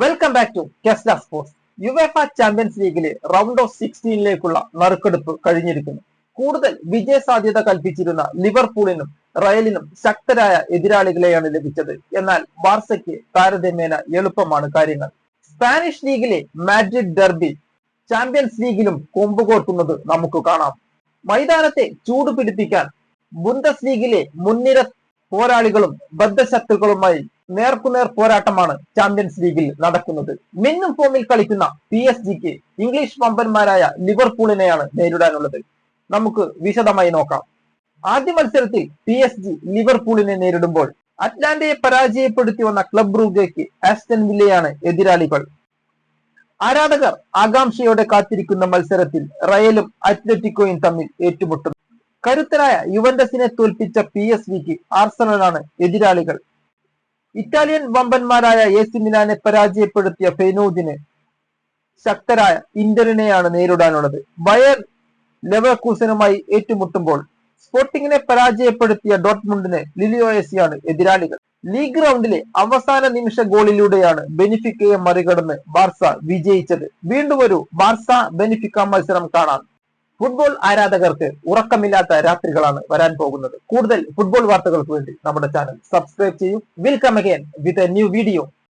Welcome back to Kesla sports UEFA champions ലീഗിലെ round of സിക്സ്റ്റീനിലേക്കുള്ള നറുക്കെടുപ്പ് കഴിഞ്ഞിരിക്കുന്നു. കൂടുതൽ വിജയ സാധ്യത കൽപ്പിച്ചിരുന്ന ലിവർപൂളിനും റയലിനും ശക്തരായ എതിരാളികളെയാണ് ലഭിച്ചത്. എന്നാൽ ബാർസയ്ക്ക് താരതമ്യേന എളുപ്പമാണ് കാര്യങ്ങൾ. സ്പാനിഷ് ലീഗിലെ മാഡ്രിഡ് ഡെർബി ചാമ്പ്യൻസ് ലീഗിലും കൊമ്പുകോർക്കുന്നത് നമുക്ക് കാണാം. മൈതാനത്തെ ചൂട് പിടിപ്പിക്കാൻ ബുണ്ടസ് ലീഗിലെ മുൻനിര പോരാളികളും ബദ്ധശത്രുക്കളുമായി നേർക്കുനേർ പോരാട്ടമാണ് ചാമ്പ്യൻസ് ലീഗിൽ നടക്കുന്നത്. മിന്നും ഫോമിൽ കളിക്കുന്ന പി എസ് ജിക്ക് ഇംഗ്ലീഷ് വമ്പന്മാരായ ലിവർപൂളിനെയാണ് നേരിടാനുള്ളത്. നമുക്ക് വിശദമായി നോക്കാം. ആദ്യ മത്സരത്തിൽ പി എസ് ജി ലിവർപൂളിനെ നേരിടുമ്പോൾ അറ്റ്ലാന്റയെ പരാജയപ്പെടുത്തി വന്ന ക്ലബ് റൂഗയ്ക്ക് ആസ്റ്റൻ വില്ലയാണ് എതിരാളികൾ. ആരാധകർ ആകാംക്ഷയോടെ കാത്തിരിക്കുന്ന മത്സരത്തിൽ റയലും അത്ലറ്റിക്കോയും തമ്മിൽ ഏറ്റുമുട്ടുന്നു. കരുത്തരായ യുവന്റസിനെ തോൽപ്പിച്ച പി എസ് വിക്ക് ആർസണലാണ് എതിരാളികൾ. ഇറ്റാലിയൻ വമ്പന്മാരായ എ സി മിലാനെ പരാജയപ്പെടുത്തിയ ഫെനോദിന് ശക്തരായ ഇന്ററിനെയാണ് നേരിടാനുള്ളത്. ബയർ ലെവർക്കൂസനുമായി ഏറ്റുമുട്ടുമ്പോൾ സ്പോർട്ടിങ്ങിനെ പരാജയപ്പെടുത്തിയ ഡോട്ട്മുണ്ടിന് ലിലിയോയസിയാണ് എതിരാളികൾ. ലീഗ് റൗണ്ടിലെ അവസാന നിമിഷ ഗോളിലൂടെയാണ് ബെനിഫിക്കയെ മറികടന്ന് ബാർസ വിജയിച്ചത്. വീണ്ടും ഒരു ബാർസ ബെനിഫിക്ക മത്സരം കാണാം. ഫുട്ബോൾ ആരാധകർക്ക് ഉറക്കമില്ലാത്ത രാത്രികളാണ് വരാൻ പോകുന്നത്. കൂടുതൽ ഫുട്ബോൾ വാർത്തകൾക്ക് വേണ്ടി നമ്മുടെ ചാനൽ സബ്സ്ക്രൈബ് ചെയ്യൂ. We'll come again with a new video